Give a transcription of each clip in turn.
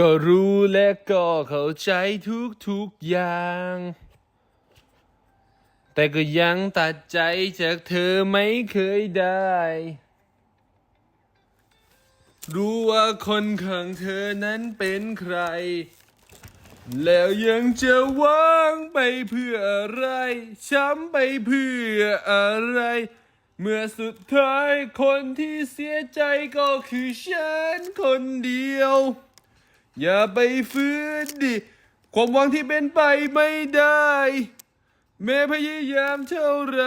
ก็รู้และก็เข้าใจทุกทุกๆอย่าง แต่ก็ยังตัดใจจากเธอไม่เคยได้ รู้ว่าคนข้างเธอนั้นเป็นใคร แล้วยังจะวางไปเพื่ออะไร ช้ำไปเพื่ออะไร เมื่อสุดท้ายคนที่เสียใจก็คือฉันคนเดียว อย่าไปฟื้นดิ ความหวังที่เป็นไปไม่ได้ แม้พยายามเท่าไร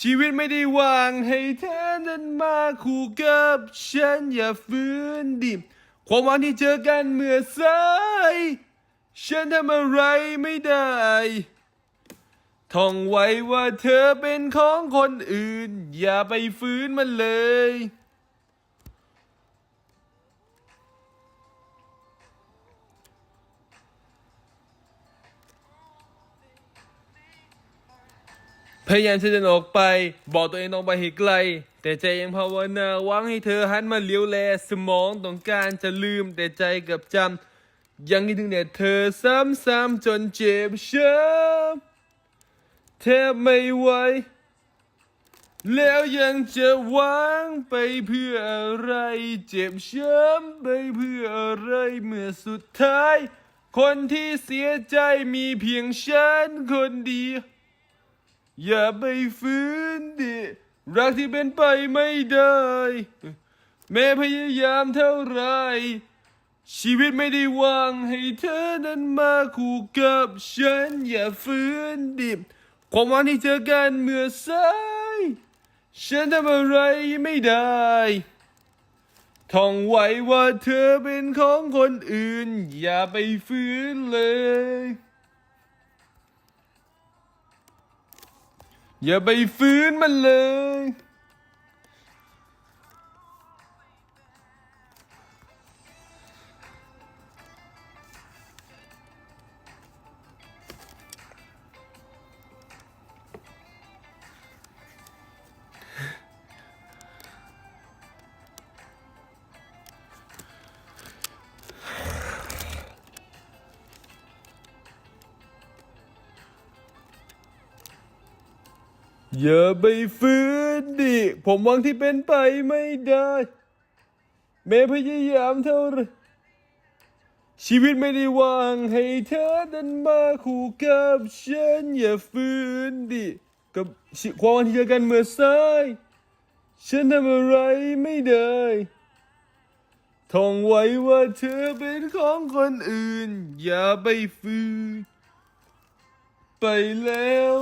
ชีวิตไม่ได้วางให้เธอนั้นมาคู่กับฉันอย่าฟื้นดิ ความหวังที่เจอกันเมื่อสาย ฉันทำอะไรไม่ได้ท่องไว้ว่าเธอเป็นของคนอื่น อย่าไปฟื้นมันเลย พยายามจะเดินออกไป บอกตัวเองต้องไปให้ไกล แต่ใจยังภาวนาหวังให้เธอหันมาเลี้ยวแล สมองต้องการจะลืมแต่ใจกลับจำยังคิดถึงแต่เธอซ้ำๆจนเจ็บช้ำแทบไม่ไหวแล้วยังจะหวังไปเพื่ออะไร เจ็บช้ำไปเพื่ออะไรเมื่อสุดท้าย คนที่เสียใจมีเพียงฉันคนเดียว อย่าไปฟื้นดิรักที่เป็นไปไม่ได้ แม้พยายามเท่าไร ชีวิตไม่ได้วางให้เธอนั้นมาคู่กับฉัน อย่าฟื้นดิความหวังที่เจอกันเมื่อสายฉันทำอะไรไม่ได้ท่องไว้ว่าเธอเป็นของคนอื่น อย่าไปฟื้นเลย อย่าไปฟื้นมันเลย อย่าไปฟื้นดิ ผมหวังที่เป็นไปไม่ได้ แม้พยายามเท่าไรชีวิตไม่ได้วางให้เธอนั้นมาคู่กับฉัน อย่าฟื้นดิ กับความวังที่เจอกันเมื่อสายฉันทำอะไรไม่ได้ท่องไว้ว่าเธอเป็นของคนอื่น อย่าไปฟื้นไปแล้ว